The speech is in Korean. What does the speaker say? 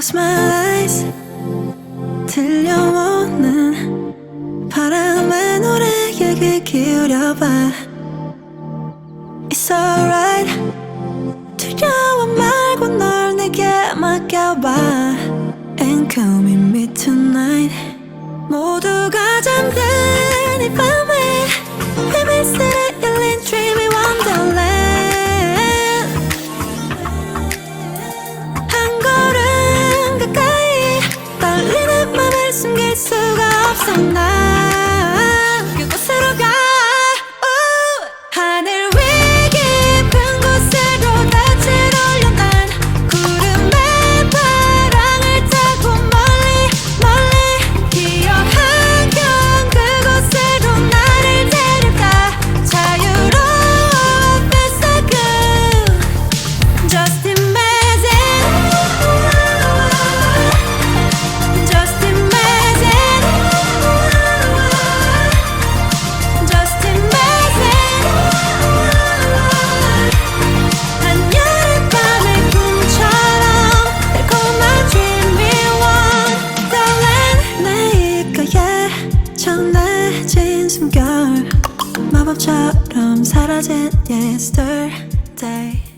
Close my eyes 들려오는 바람의 노래에 귀 기울여봐 It's alright 두려워 말고 널 내게 맡겨봐 And come with me tonight 모두가 잠든 이 밤 수가 없어 난 그곳으로 가 우! 하늘 위 깊은 곳으로 낯을 올려 난 구름의 바람을 타고 멀리 멀리 기억 한경 그곳으로 나를 데려가 자유로워 so good Just 숨결 마법처럼 사라진 yesterday